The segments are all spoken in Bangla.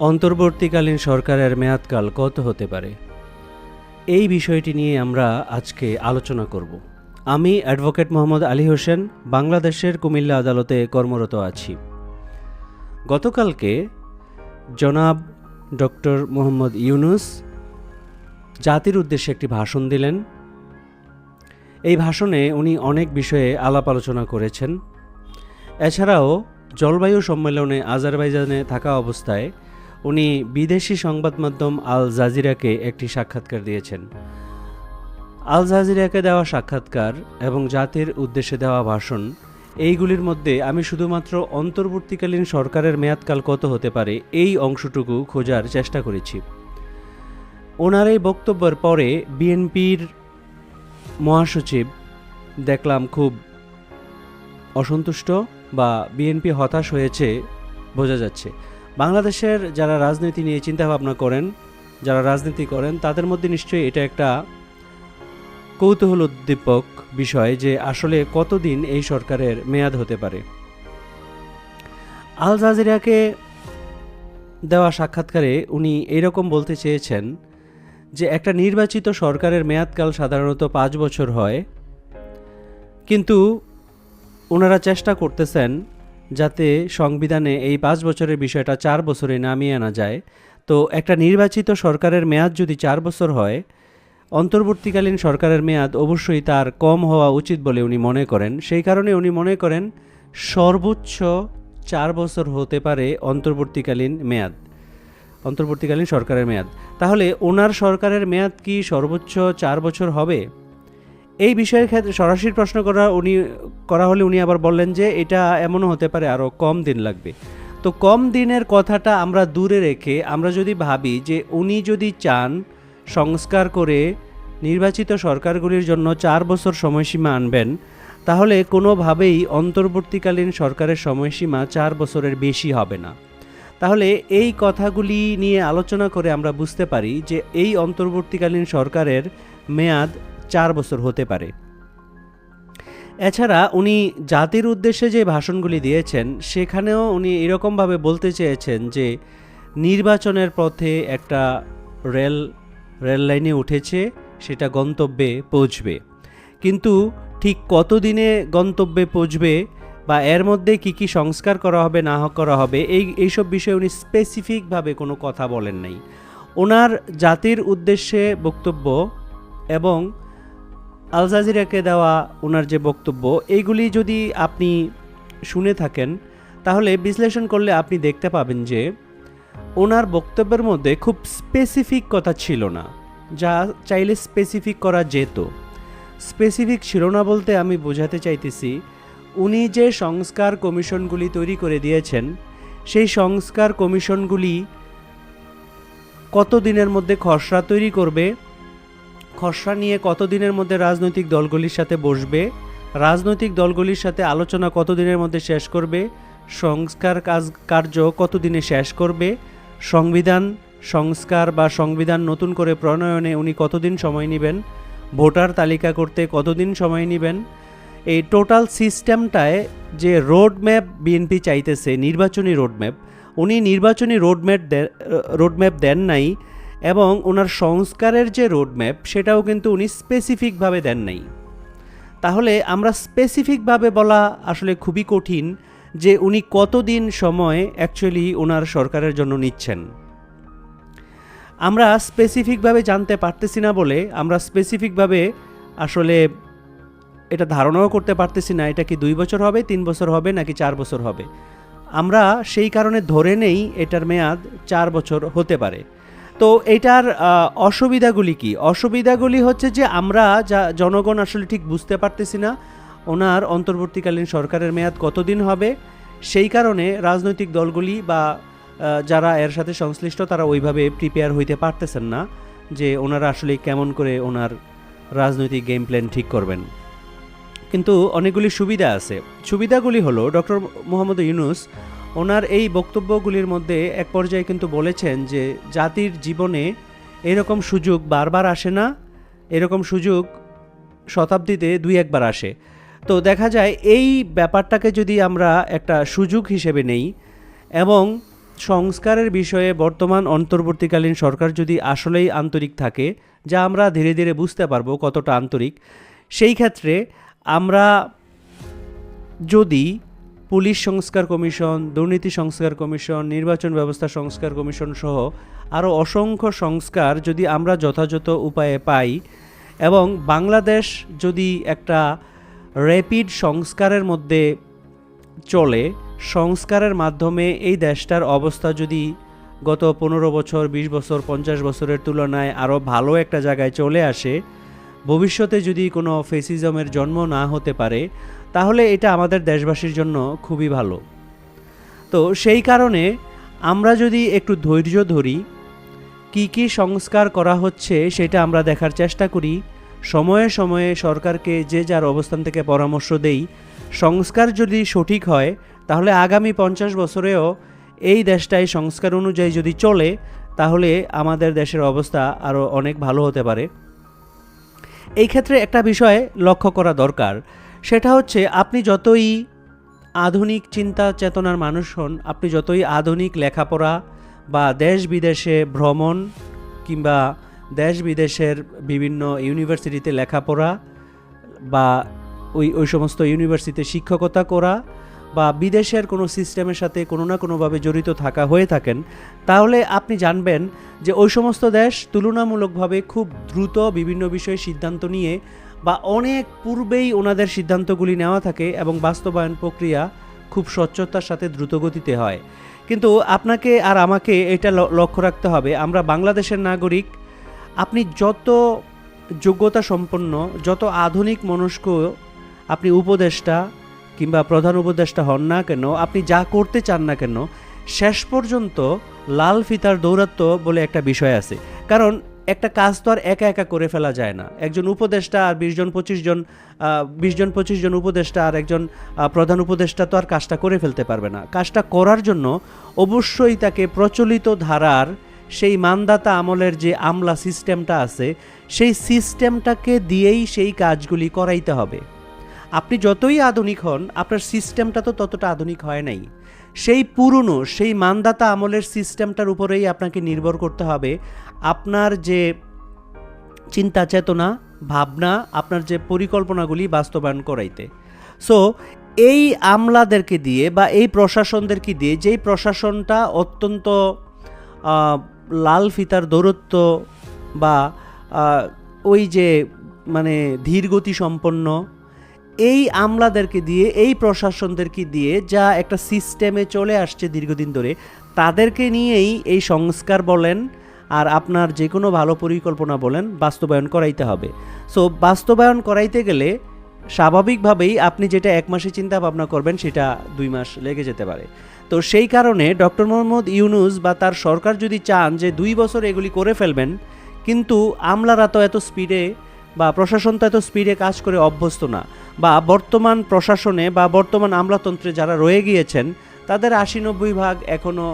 অন্তর্বর্তীকালীন সরকারের মেয়াদকাল কত হতে পারে? এই বিষয়টি নিয়ে আমরা আজকে আলোচনা করব। আমি অ্যাডভোকেট মোহাম্মদ আলী হোসেন, বাংলাদেশের কুমিল্লা আদালতে কর্মরত আছি। গতকালকে জনাব ডক্টর মোহাম্মদ ইউনুস জাতির উদ্দেশ্যে একটি ভাষণ দিলেন। এই ভাষণে উনি অনেক বিষয়ে আলাপ আলোচনা করেছেন। এছাড়াও জলবায়ু সম্মেলনে আজারবাইজানে থাকা অবস্থায় উনি বিদেশি সংবাদ মাধ্যম আল জাজিরাকে একটি সাক্ষাৎকার দিয়েছেন। আল জাজিরাকে দেওয়া সাক্ষাৎকার এবং জাতির উদ্দেশ্যে দেওয়া ভাষণ, এইগুলির মধ্যে আমি শুধুমাত্র অন্তর্বর্তীকালীন সরকারের মেয়াদকাল কত হতে পারে এই অংশটুকু খোঁজার চেষ্টা করেছি। ওনার এই বক্তব্যের পরে বিএনপির মহাসচিব দেখলাম খুব অসন্তুষ্ট বা বিএনপি হতাশ হয়েছে, বোঝা যাচ্ছে। বাংলাদেশের যারা রাজনীতি নিয়ে চিন্তাভাবনা করেন, যারা রাজনীতি করেন, তাদের মধ্যে নিশ্চয়ই এটা একটা কৌতূহল উদ্দীপক বিষয় যে আসলে কতদিন এই সরকারের মেয়াদ হতে পারে। আল জাজিরাকে দেওয়া সাক্ষাৎকারে উনি এরকম বলতে চেয়েছেন যে একটা নির্বাচিত সরকারের মেয়াদকাল সাধারণত পাঁচ বছর হয়, কিন্তু ওনারা চেষ্টা করতেছেন যাতে সংবিধানে এই পাঁচ বছরের বিষয়টা চার বছরে নামিয়ে আনা যায়। তো একটা নির্বাচিত সরকারের মেয়াদ যদি চার বছর হয়, অন্তর্বর্তীকালীন সরকারের মেয়াদ অবশ্যই তার কম হওয়া উচিত বলে উনি মনে করেন। সেই কারণে উনি মনে করেন সর্বোচ্চ চার বছর হতে পারে অন্তর্বর্তীকালীন মেয়াদ, অন্তর্বর্তীকালীন সরকারের মেয়াদ। তাহলে ওনার সরকারের মেয়াদ কি সর্বোচ্চ চার বছর হবে? এই বিষয়ের ক্ষেত্রে সরাসরি প্রশ্ন করা উনি, করা হলে উনি আবার বললেন যে এটা এমনও হতে পারে আরও কম দিন লাগবে। তো কম দিনের কথাটা আমরা দূরে রেখে আমরা যদি ভাবি যে উনি যদি চান সংস্কার করে নির্বাচিত সরকারগুলির জন্য চার বছর সময়সীমা আনবেন, তাহলে কোনোভাবেই অন্তর্বর্তীকালীন সরকারের সময়সীমা চার বছরের বেশি হবে না। তাহলে এই কথাগুলি নিয়ে আলোচনা করে আমরা বুঝতে পারি যে এই অন্তর্বর্তীকালীন সরকারের মেয়াদ চার বছর হতে পারে। এছাড়া উনি জাতির উদ্দেশ্যে যে ভাষণগুলি দিয়েছেন, সেখানেও উনি এরকমভাবে বলতে চেয়েছেন যে, নির্বাচনের পথে একটা রেল রেল লাইনে উঠেছে, সেটা গন্তব্যে পৌঁছবে। কিন্তু ঠিক কতদিনে গন্তব্যে পৌঁছবে বা এর মধ্যে কি কি সংস্কার করা হবে, না করা হবে, এই, এইসব বিষয়ে উনি স্পেসিফিকভাবে কোনো কথা বলেন নাই। ওনার জাতির উদ্দেশ্যে বক্তব্য এবং আল জাজিরাকে দেওয়া ওনার যে বক্তব্য, এইগুলি যদি আপনি শুনে থাকেন, তাহলে বিশ্লেষণ করলে আপনি দেখতে পাবেন যে ওনার বক্তব্যের মধ্যে খুব স্পেসিফিক কথা ছিল না, যা চাইলে স্পেসিফিক করা যেত। স্পেসিফিক ছিল না বলতে আমি বোঝাতে চাইতেছি, উনি যে সংস্কার কমিশনগুলি তৈরি করে দিয়েছেন, সেই সংস্কার কমিশনগুলি কত দিনের মধ্যে খসড়া তৈরি করবে খসড়া নিয়ে কতদিনের মধ্যে রাজনৈতিক দলগুলির সাথে বসবে? রাজনৈতিক দলগুলির সাথে আলোচনা কতদিনের মধ্যে শেষ করবে? সংস্কার কাজ, কার্য কতদিনে শেষ করবে? সংবিধান, সংস্কার বা সংবিধান নতুন করে প্রণয়নে উনি কতদিন সময় নেবেন? ভোটার তালিকা করতে কতদিন সময় নেবেন? এই টোটাল সিস্টেমটায় যে রোড ম্যাপ বিএনপি চাইতেছে, নির্বাচনী রোডম্যাপ, উনি নির্বাচনী রোডম্যাপ রোডম্যাপ দেন নাই। এবং ওনার সংস্কারের যে রোডম্যাপ, সেটাও কিন্তু উনি স্পেসিফিকভাবে দেন নাই। তাহলে আমরা স্পেসিফিকভাবে বলা আসলে খুবই কঠিন যে উনি কতদিন সময় অ্যাকচুয়ালি ওনার সরকারের জন্য নিচ্ছেন। আমরা স্পেসিফিকভাবে জানতে পারতেছি না বলে আমরা স্পেসিফিকভাবে আসলে এটা ধারণাও করতে পারতেছি না, এটা কি দুই বছর হবে, তিন বছর হবে, নাকি চার বছর হবে। আমরা সেই কারণে ধরে নেই এটার মেয়াদ চার বছর হতে পারে। তো এটার অসুবিধাগুলি কি? অসুবিধাগুলি হচ্ছে যে আমরা যা, জনগণ আসলে ঠিক বুঝতে পারতেছি না। ওনার অন্তর্বর্তীকালীন সরকারের মেয়াদ কতদিন হবে? সেই কারণে রাজনৈতিক দলগুলি বা যারা এর সাথে সংশ্লিষ্ট তারা ওইভাবে প্রিপেয়ার হইতে পারতেছেন না যে ওনারা আসলে কেমন করে ওনার রাজনৈতিক গেম প্ল্যান ঠিক করবেন। কিন্তু অনেকগুলি সুবিধা আছে। সুবিধাগুলি হলো, ডক্টর মোহাম্মদ ইউনুস ওনার এই বক্তব্যগুলির মধ্যে এক পর্যায়ে কিন্তু বলেছেন যে জাতির জীবনে এরকম সুযোগ বারবার আসে না, এরকম সুযোগ শতাব্দীতে দুই একবার আসে। তো দেখা যায় এই ব্যাপারটাকে যদি আমরা একটা সুযোগ হিসেবে নেই এবং সংস্কারের বিষয়ে বর্তমান অন্তর্বর্তীকালীন সরকার যদি আসলেই আন্তরিক থাকে, যা আমরা ধীরে ধীরে বুঝতে পারব কতটা আন্তরিক, সেই ক্ষেত্রে আমরা যদি পুলিশ সংস্কার কমিশন, দুর্নীতি সংস্কার কমিশন, নির্বাচন ব্যবস্থা সংস্কার কমিশন সহ আরও অসংখ্য সংস্কার যদি আমরা যথাযথ উপায়ে পাই এবং বাংলাদেশ যদি একটা র্যাপিড সংস্কারের মধ্যে চলে, সংস্কারের মাধ্যমে এই দেশটার অবস্থা যদি গত পনেরো বছর, বিশ বছর, পঞ্চাশ বছরের তুলনায় আরও ভালো একটা জায়গায় চলে আসে, ভবিষ্যতে যদি কোনো ফেসিজমের জন্ম না হতে পারে তাহলে এটা আমাদের দেশবাসীর জন্য খুবই ভালো। তো সেই কারণে আমরা যদি একটু ধৈর্য ধরি, কি কি সংস্কার করা হচ্ছে সেটা আমরা দেখার চেষ্টা করি। সময়ে সময়ে সরকারকে যে যার অবস্থান থেকে পরামর্শ দেই। সংস্কার যদি সঠিক হয়, তাহলে আগামী পঞ্চাশ বছরেও এই দেশটাই সংস্কার অনুযায়ী যদি চলে, তাহলে আমাদের দেশের অবস্থা আরও অনেক ভালো হতে পারে। এই ক্ষেত্রে একটা বিষয় লক্ষ্য করা দরকার। সেটা হচ্ছে আপনি যতই আধুনিক চিন্তা চেতনার মানুষ হন, আপনি যতই আধুনিক লেখাপড়া বা দেশ বিদেশে ভ্রমণ কিংবা দেশ বিদেশের বিভিন্ন ইউনিভার্সিটিতে লেখাপড়া বা ওই ওই সমস্ত ইউনিভার্সিটিতে শিক্ষকতা করা বা বিদেশের কোনো সিস্টেমের সাথে কোনো না কোনোভাবে জড়িত থাকা, হয়ে থাকেন, তাহলে আপনি জানবেন যে ওই সমস্ত দেশ তুলনামূলকভাবে খুব দ্রুত বিভিন্ন বিষয়ে সিদ্ধান্ত নিয়ে বা অনেক পূর্বেই ওনাদের সিদ্ধান্তগুলি নেওয়া থাকে এবং বাস্তবায়ন প্রক্রিয়া খুব স্বচ্ছতার সাথে দ্রুতগতিতে হয়। কিন্তু আপনাকে আর আমাকে এটা লক্ষ্য রাখতে হবে, আমরা বাংলাদেশের নাগরিক, আপনি যত যোগ্যতা সম্পন্ন, যত আধুনিক মনস্ক আপনি উপদেষ্টা কিংবা প্রধান উপদেষ্টা হন না কেন, আপনি যা করতে চান না কেন, শেষ পর্যন্ত লাল ফিতার দৌরাত্ম বলে একটা বিষয় আছে। কারণ একটা কাজ তো আর একা একা করে ফেলা যায় না। একজন উপদেষ্টা আর বিশ জন, পঁচিশ জন বিশ জন, পঁচিশ জন উপদেষ্টা আর একজন প্রধান উপদেষ্টা তো আর কাজটা করে ফেলতে পারবে না। কাজটা করার জন্য অবশ্যই তাকে প্রচলিত ধারার সেই মানদাতা আমলের যে আমলা সিস্টেমটা আছে, সেই সিস্টেমটাকে দিয়েই সেই কাজগুলি করাইতে হবে। আপনি যতই আধুনিক হন, আপনার সিস্টেমটা তো ততটা আধুনিক হয় নাই। সেই পুরনো, সেই মানদাতা আমলের সিস্টেমটার উপরেই আপনাকে নির্ভর করতে হবে। আপনার যে চিন্তা চেতনা, ভাবনা, আপনার যে পরিকল্পনাগুলি বাস্তবায়ন করাইতে। সো এই আমলাদেরকে দিয়ে বা এই প্রশাসনদেরকে দিয়ে যেই প্রশাসনটা অত্যন্ত লাল ফিতার দৌরত্ব বা ওই যে মানে ধীরগতি সম্পন্ন এই আমলাদেরকে দিয়ে, এই প্রশাসনদেরকে দিয়ে যা একটা সিস্টেমে চলে আসছে দীর্ঘদিন ধরে, তাদেরকে নিয়েই এই সংস্কার বলেন আর আপনার যে কোনো ভালো পরিকল্পনা বলেন বাস্তবায়ন করাইতে হবে। সো বাস্তবায়ন করাইতে গেলে স্বাভাবিকভাবেই আপনি যেটা এক মাসে চিন্তা ভাবনা করবেন, সেটা দুই মাস লেগে যেতে পারে। তো সেই কারণে ডক্টর মোহাম্মদ ইউনুস বা তার সরকার যদি চান যে দুই বছর এগুলি করে ফেলবেন, কিন্তু আমলারা তো এত স্পিডে বা প্রশাসন তো এত স্পিডে কাজ করে অভ্যস্ত না। বা বর্তমান প্রশাসনে বা বর্তমান আমলাতন্ত্রে যারা রয়ে গিয়েছেন, তাদের আশি নব্বই ভাগ এখনও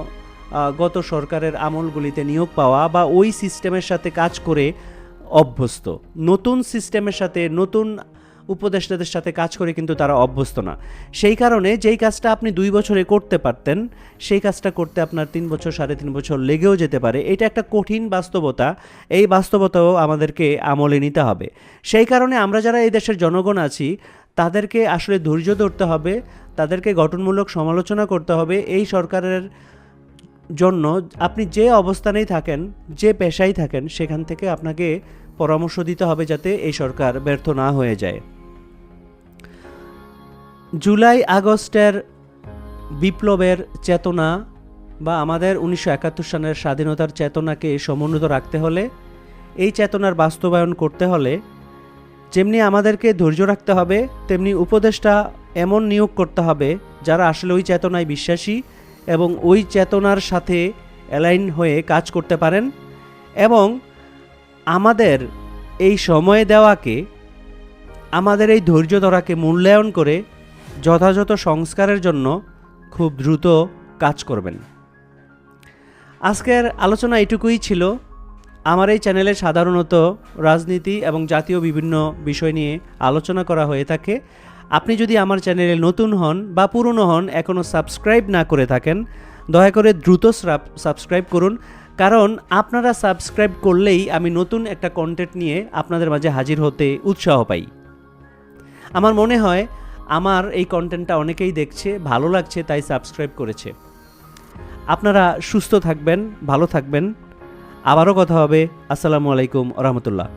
গত সরকারের আমলগুলিতে নিয়োগ পাওয়া বা ওই সিস্টেমের সাথে কাজ করে অভ্যস্ত। নতুন সিস্টেমের সাথে নতুন উপদেষ্টাদের সাথে কাজ করে কিন্তু তারা অভ্যস্ত না। সেই কারণে যেই কাজটা আপনি দুই বছরে করতে পারতেন, সেই কাজটা করতে আপনার তিন বছর, সাড়ে তিন বছর লেগেও যেতে পারে। এটা একটা কঠিন বাস্তবতা। এই বাস্তবতাও আমাদেরকে আমলে নিতে হবে। সেই কারণে আমরা যারা এই দেশের জনগণ আছি, তাদেরকে আসলে ধৈর্য ধরতে হবে, তাদেরকে গঠনমূলক সমালোচনা করতে হবে। এই সরকারের জন্য আপনি যে অবস্থানেই থাকেন, যে পেশায় থাকেন, সেখান থেকে আপনাকে পরামর্শ দিতে হবে যাতে এই সরকার ব্যর্থ না হয়ে যায়। জুলাই আগস্টের বিপ্লবের চেতনা বা আমাদের উনিশশো একাত্তর সালের স্বাধীনতার চেতনাকে সমুন্নত রাখতে হলে, এই চেতনার বাস্তবায়ন করতে হলে যেমনি আমাদেরকে ধৈর্য রাখতে হবে, তেমনি উপদেশটা এমন নিয়োগ করতে হবে যারা আসলে ওই চেতনায় বিশ্বাসী এবং ওই চেতনার সাথে অ্যালাইন হয়ে কাজ করতে পারেন এবং আমাদের এই সময় দেওয়াকে, আমাদের এই ধৈর্য ধরাকে মূল্যায়ন করে যথাযথ সংস্কারের জন্য খুব দ্রুত কাজ করবেন। আজকের আলোচনা এটুকুই ছিল। আমার এই চ্যানেলে সাধারণত রাজনীতি এবং জাতীয় বিভিন্ন বিষয় নিয়ে আলোচনা করা হয়ে থাকে। আপনি যদি আমার চ্যানেলে নতুন হন বা পুরনো হন এখনও সাবস্ক্রাইব না করে থাকেন, দয়া করে দ্রুত সাবস্ক্রাইব করুন। কারণ আপনারা সাবস্ক্রাইব করলেই আমি নতুন একটা কন্টেন্ট নিয়ে আপনাদের মাঝে হাজির হতে উৎসাহ পাই। আমার মনে হয় আমার এই কন্টেন্টটা অনেকেই দেখছে, ভালো লাগছে, তাই সাবস্ক্রাইব করেছে। আপনারা সুস্থ থাকবেন, ভালো থাকবেন। আবারও কথা হবে। আসসালামু আলাইকুম রহমতুল্লাহ।